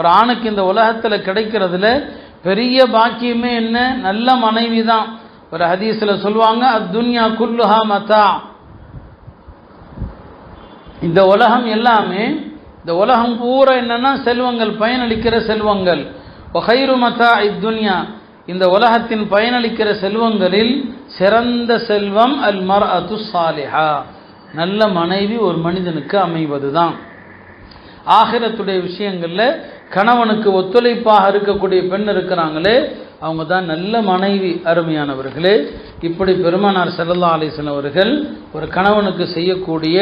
ஒரு ஆணுக்கு இந்த உலகத்தில் கிடைக்கிறதுல பெரிய பாக்கியமே என்ன? நல்ல மனைவி தான் ஒரு ஹதீஸில் சொல்லுவாங்க அத்துன்யா குல்லுஹா மதா. இந்த உலகம் எல்லாமே இந்த உலகம் பூரா என்னன்னா செல்வங்கள் பயனளிக்கிற செல்வங்கள். ஒஹைரு மதா இத்துன்யா. இந்த உலகத்தின் பயனளிக்கிற செல்வங்களில் சிறந்த செல்வம் அல் மர் அத்து சாலிஹா நல்ல மனைவி ஒரு மனிதனுக்கு அமைவதுதான். ஆகிரத்துடைய விஷயங்களில் கணவனுக்கு ஒத்துழைப்பாக இருக்கக்கூடிய பெண் இருக்கிறாங்களே அவங்க தான் நல்ல மனைவி அருமையானவர்களே. இப்படி பெருமானார் செல்லல்லா அலிசன் அவர்கள் ஒரு கணவனுக்கு செய்யக்கூடிய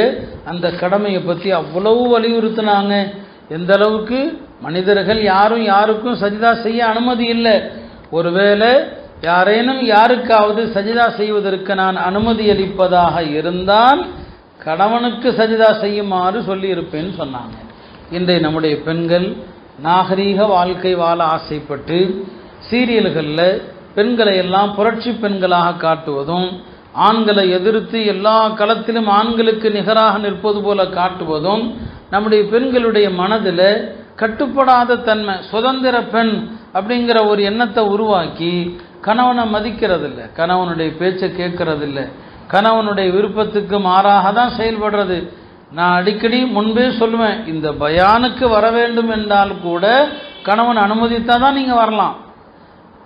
அந்த கடமையை பற்றி அவ்வளவு வலியுறுத்தினாங்க. எந்த அளவுக்கு? மனிதர்கள் யாரும் யாருக்கும் சஜிதா செய்ய அனுமதி இல்லை. ஒருவேளை யாரேனும் யாருக்காவது சஜிதா செய்வதற்கு நான் அனுமதி அளிப்பதாக இருந்தால் கணவனுக்கு சஜிதா செய்யுமாறு சொல்லியிருப்பேன்னு சொன்னாங்க. இன்றைய நம்முடைய பெண்கள் நாகரீக வாழ்க்கை வாழ ஆசைப்பட்டு சீரியல்களில் பெண்களை எல்லாம் புரட்சி பெண்களாக காட்டுவதும் ஆண்களை எதிர்த்து எல்லா களத்திலும் ஆண்களுக்கு நிகராக நிற்பது போல காட்டுவதும் நம்முடைய பெண்களுடைய மனதில் கட்டுப்படாத தன்மை சுதந்திர பெண் அப்படிங்கிற ஒரு எண்ணத்தை உருவாக்கி கணவனை மதிக்கிறதில்ல. கணவனுடைய பேச்சை கேட்கறதில்ல. கணவனுடைய விருப்பத்துக்கு மாறாக தான் செயல்படுறது. நான் அடிக்கடி முன்பே சொல்லுவேன் இந்த பயானுக்கு வர வேண்டும் என்றால் கூட கணவன் அனுமதித்தா தான் நீங்கள் வரலாம்.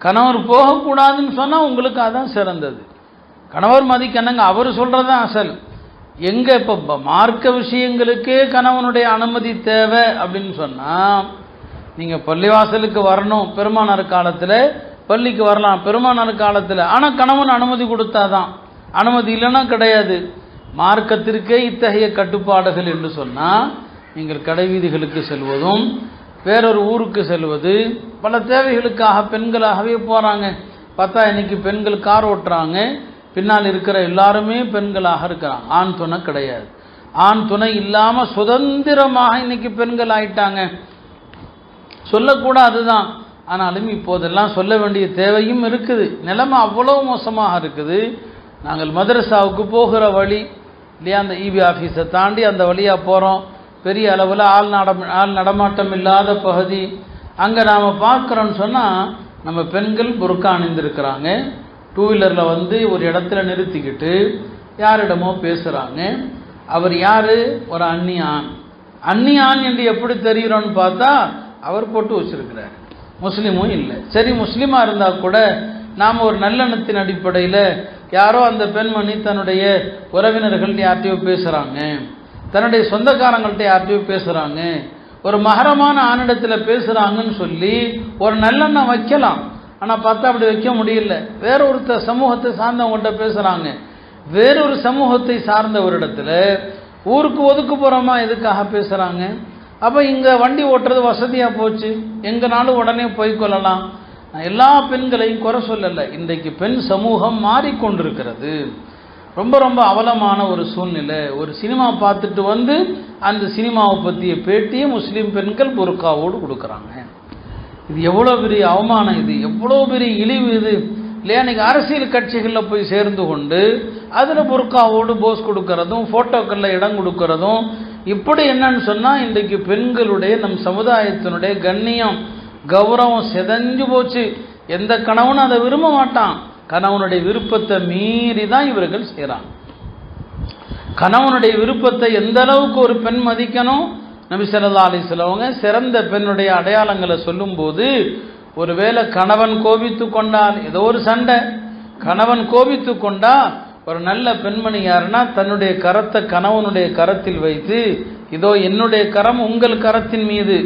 கணவர் போகக்கூடாதுன்னு சொன்னால் உங்களுக்கு அதான் சிறந்தது. கணவர் மதிக்கணுங்க அவர் சொல்கிறது தான் அசல். எங்கே இப்போ மார்க்க விஷயங்களுக்கே கணவனுடைய அனுமதி தேவை அப்படின்னு சொன்னால் நீங்கள் பள்ளிவாசலுக்கு வரணும் பெருமானார் காலத்தில் பள்ளிக்கு வரலாம் பெருமானார் காலத்தில். ஆனால் கணவன் அனுமதி கொடுத்தாதான் அனுமதி இல்லைன்னா கிடையாது. மார்க்கத்திற்கே இத்தகைய கட்டுப்பாடுகள் என்று சொன்னால் நீங்கள் கடைவீதிகளுக்கு செல்வதும் வேறொரு ஊருக்கு செல்வது பல தேவைகளுக்காக பெண்களாகவே போகிறாங்க பார்த்தா இன்னைக்கு பெண்கள் கார் ஓட்டுறாங்க பின்னால் இருக்கிற எல்லாருமே பெண்களாக இருக்கிறாங்க. ஆண் துணை கிடையாது. ஆண் துணை இல்லாமல் சுதந்திரமாக இன்னைக்கு பெண்கள் ஆயிட்டாங்க. சொல்லக்கூடாது தான். ஆனாலும் இப்போதெல்லாம் சொல்ல வேண்டிய தேவையும் இருக்குது. நிலைமை அவ்வளோ மோசமாக இருக்குது. நாங்கள் மதரசாவுக்கு போகிற வழி இல்லையா அந்த இபி ஆஃபீஸை தாண்டி அந்த வழியாக போகிறோம் பெரிய அளவில் ஆள் நட ஆள் நடமாட்டம் இல்லாத பகுதி. அங்கே நாம் பார்க்குறோன்னு சொன்னால் நம்ம பெண்கள் புருக்கா அணிந்திருக்கிறாங்க. டூ வீலரில் வந்து ஒரு இடத்துல நிறுத்திக்கிட்டு யாரிடமோ பேசுகிறாங்க அவர் யார்? ஒரு அந்நியான் அந்நியான் என்று எப்படி தெரிகிறோன்னு பார்த்தா அவர் போட்டு வச்சிருக்கிறார். முஸ்லீமும் இல்லை. சரி முஸ்லீமாக இருந்தால் கூட நாம் ஒரு நல்லெண்ணத்தின் அடிப்படையில் யாரோ அந்த பெண்மணி தன்னுடைய உறவினர்கள்ட்ட யார்ட்டையோ பேசுகிறாங்க தன்னுடைய சொந்தக்காரங்கள்ட்ட யார்ட்டையோ பேசுகிறாங்க ஒரு மகரமான ஆணிடத்தில் பேசுகிறாங்கன்னு சொல்லி ஒரு நல்லெண்ணம் வைக்கலாம். ஆனால் பார்த்தா அப்படி வைக்க முடியல. வேற ஒருத்த சமூகத்தை சார்ந்தவங்கள்ட்ட பேசுகிறாங்க வேறொரு சமூகத்தை சார்ந்த வருடத்தில் ஊருக்கு ஒதுக்கு போகிறோமா எதுக்காக பேசுகிறாங்க அப்போ இங்கே வண்டி ஓட்டுறது வசதியாக போச்சு. எங்கனாலும் உடனே போய்க்கொள்ளலாம் எல்லா பெண்களையும் குறை சொல்லலை. இன்றைக்கு பெண் சமூகம் மாறிக்கொண்டிருக்கிறது. ரொம்ப ரொம்ப அவலமான ஒரு சூழ்நிலை. ஒரு சினிமா பார்த்துட்டு வந்து அந்த சினிமாவை பற்றிய பேட்டியை முஸ்லீம் பெண்கள் பொருக்காவோடு கொடுக்குறாங்க. இது எவ்வளோ பெரிய அவமானம் இது. எவ்வளோ பெரிய இழிவு இது. இல்லையா இன்றைக்கி அரசியல் கட்சிகளில் போய் சேர்ந்து கொண்டு அதில் புர்காவோடு போஸ் கொடுக்கறதும் ஃபோட்டோக்களில் இடம் கொடுக்கறதும் இப்படி என்னன்னு சொன்னால் இன்றைக்கு பெண்களுடைய நம் சமுதாயத்தினுடைய கண்ணியம் கௌரவம் செதஞ்சு போச்சு. எந்த கணவனும் அதை விரும்ப மாட்டான். கணவனுடைய விருப்பத்தை மீறி தான் இவர்கள் செய்கிறாங்க கணவனுடைய விருப்பத்தை எந்த அளவுக்கு ஒரு பெண் மதிக்கணும்? நபி ஸல்லல்லாஹு அலி வஸல்லமங்க சிறந்த பெண்ணுடைய அடையாளங்களை சொல்லும்போது ஒருவேளை கணவன் கோபித்து கொண்டால் ஏதோ ஒரு சண்டை. கணவன் கோபித்து கொண்டா ஒரு நல்ல பெண்மணி யாருன்னா தன்னுடைய கரத்தை கணவனுடைய கரத்தில் வைத்து இதோ என்னுடைய கரம் உங்கள் கரத்தின் மீது.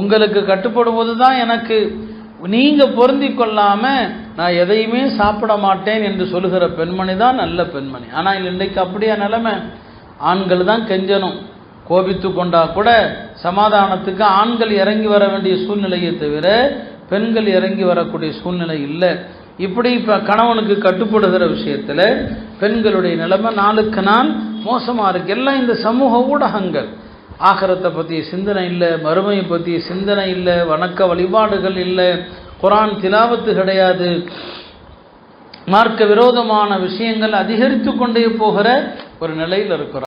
உங்களுக்கு கட்டுப்படுவது தான் எனக்கு. நீங்கள் பொருந்தி கொள்ளாமல் நான் எதையுமே சாப்பிட மாட்டேன் என்று சொல்லுகிற பெண்மணி தான் நல்ல பெண்மணி. ஆனால் இன்றைக்கு அப்படியே நிலைமை? ஆண்கள் தான் கெஞ்சணும். கோபித்து கொண்டா கூட சமாதானத்துக்கு ஆண்கள் இறங்கி வர வேண்டிய சூழ்நிலையை தவிர பெண்கள் இறங்கி வரக்கூடிய சூழ்நிலை இல்லை. இப்படி இப்போ கணவனுக்கு கட்டுப்படுகிற விஷயத்தில் பெண்களுடைய நிலைமை நாளுக்கு நாள் மோசமாக இருக்கு. எல்லாம் இந்த சமூக ஊடகங்கள். ஆகரத்தை பற்றிய சிந்தனை இல்லை மறுமையை பற்றிய சிந்தனை இல்லை வணக்க வழிபாடுகள் இல்லை குரான் திலாவத்து கிடையாது. மார்க்க விரோதமான விஷயங்கள் அதிகரித்து கொண்டே போகிற ஒரு நிலையில் இருக்கிறோம்